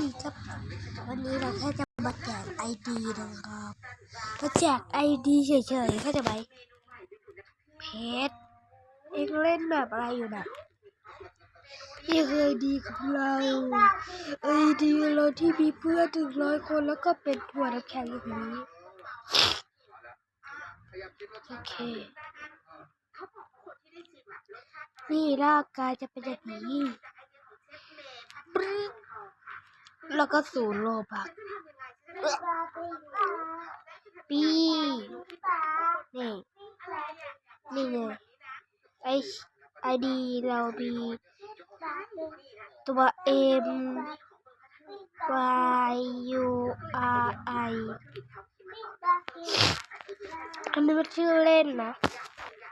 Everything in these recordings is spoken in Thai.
ดีครับ วันนี้เราแค่จะมาแจกไอดีนะครับมาแจกไอดีเฉยๆเข้าใจไหมเพชรเองเล่นแบบอะไรอยู่น่ะนี่คือไอดีของเราไอดีเราที่มีเพื่อนถึงร้อยคนแล้วก็เป็นถั่วน้ำแข็งอย่างนี้โอเคนี่ร่างกายจะเป็นอย่างนี้ปรึ๊ด แล้วก็ศูนย์โลบักปีนี่ นี่ไงไอไอดีเรามีตัว M Y U R I อันนี้มันชื่อเล่นนะ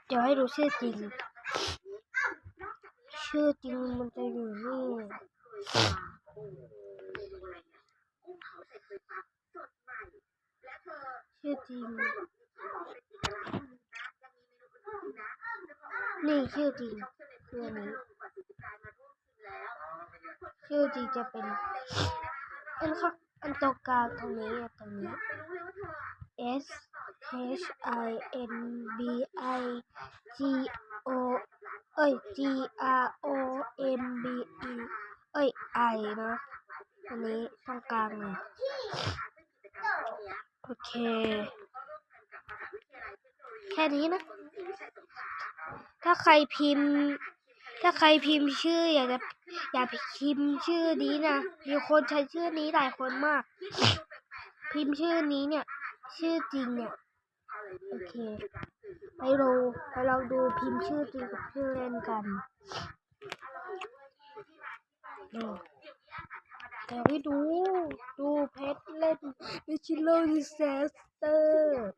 เดี๋ยวให้ดูชื่อจริง ชื่อจริงมันจะอยู่นี่ ชื่อจริง นี่ชื่อจริงคืออันนี้ ชื่อจริงจะเป็นอันข้างอันตรงกลางตรงนี้ตรงนี้ S H I N B I G O เอ้ย G R O M B E เอ้ย I นะ อันนี้ตรงกลางเลยโอเค แค่นี้นะ ถ้าใครพิมพ์ ถ้าใครพิมพ์ชื่ออยากจะอยากพิมพ์ชื่อนี้นะ มีคนใช้ชื่อนี้หลายคนมาก พิมพ์ชื่อนี้เนี่ย ชื่อจริงเนี่ย โอเค ไปดูไปลองดูพิมพ์ชื่อจริงกับชื่อเล่นกันนี่ เดี๋ยวไปดู ดูเพชรเล่นวิชิโลดิเซสเตอร์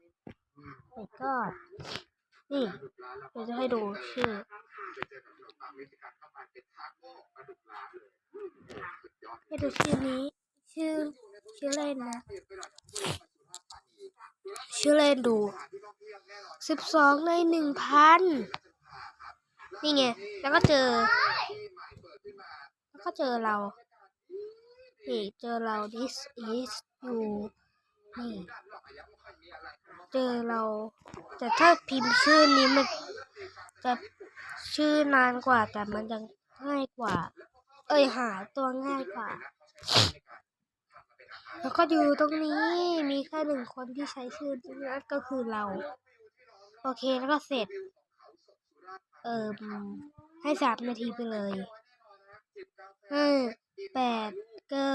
โอ้ก็นี่เดี๋ยวจะให้ดูชื่อให้ดูชื่อนี้ ชื่อ ชื่อเล่นนะ ชื่อเล่นดูสิบสองในหนึ่งพันนี่ไง แล้วก็เจอ แล้วก็เจอเรา นี่เจอเรา this is you นี่เจอเราแต่ถ้าพิมพ์ชื่อนี้มันจะชื่อนานกว่า แต่มันจะง่ายกว่า เอ้ยหาตัวง่ายกว่า แล้วก็อยู่ตรงนี้มีแค่หนึ่งคนที่ใช้ชื่อนี้ก็คือเรา โอเคแล้วก็เสร็จ เอิมให้สามนาทีไปเลยห้าแปด